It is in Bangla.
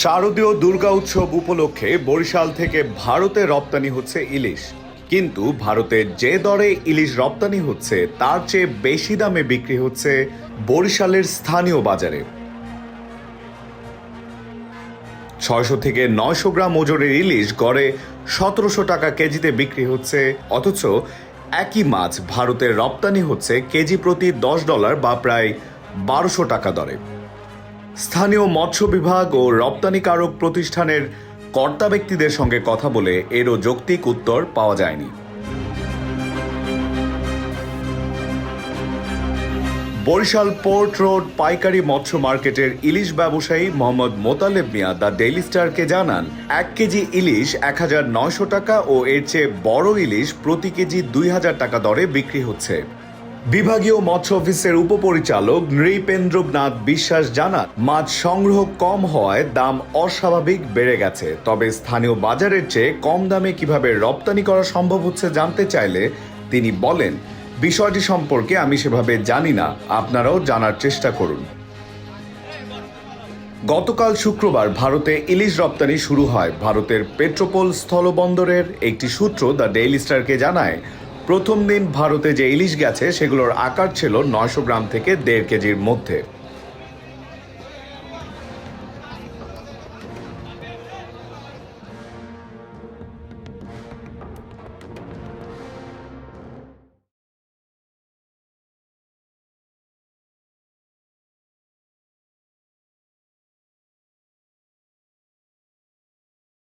শারদীয় দুর্গা উৎসব উপলক্ষে বরিশাল থেকে ভারতে রপ্তানি হচ্ছে ইলিশ। কিন্তু ভারতে যে দরে ইলিশ রপ্তানি হচ্ছে, তার চেয়ে বেশি দামে বিক্রি হচ্ছে বরিশালের স্থানীয় বাজারে। ছয়শো থেকে নয়শো গ্রাম ওজনের ইলিশ গড়ে সতেরোশো টাকা কেজিতে বিক্রি হচ্ছে, অথচ একই মাছ ভারতের রপ্তানি হচ্ছে কেজি প্রতি দশ ডলার বা প্রায় বারোশো টাকা দরে। স্থানীয় মৎস্য বিভাগ ও রপ্তানিকারক প্রতিষ্ঠানের কর্তা ব্যক্তিদের সঙ্গে কথা বলে এরও যৌক্তিক উত্তর পাওয়া যায়নি। বরিশাল পোর্ট রোড পাইকারি মৎস্য মার্কেটের ইলিশ ব্যবসায়ী মোহাম্মদ মোতালেব মিয়া দ্য ডেইলি স্টারকে জানান, এক কেজি ইলিশ এক হাজার নয়শো টাকা ও এর চেয়ে বড় ইলিশ প্রতি কেজি দুই হাজার টাকা দরে বিক্রি হচ্ছে। বিভাগীয় মৎস্য অফিসের উপপরিচালক নৃপেন্দ্রনাথ বিশ্বাস জানান, মাছ সংগ্রহ কম হওয়ায় দাম অস্বাভাবিক বেড়ে গেছে। তবে স্থানীয় বাজারের চেয়ে কম দামে কীভাবে রপ্তানি করা সম্ভব হচ্ছে জানতে চাইলে তিনি বলেন, বিষয়টি সম্পর্কে আমি সেভাবে জানি না। আপনারাও জানার চেষ্টা করুন। গতকাল শুক্রবার ভারতে ইলিশ রপ্তানি শুরু হয়। ভারতের পেট্রোপোল স্থলবন্দরের একটি সূত্র দ্য ডেইলি স্টারকে জানায় প্রথম দিন ভারতে যে ইলিশ গেছে, সেগুলোর আকার ছিল নয়শো গ্রাম থেকে দেড় কেজির মধ্যে।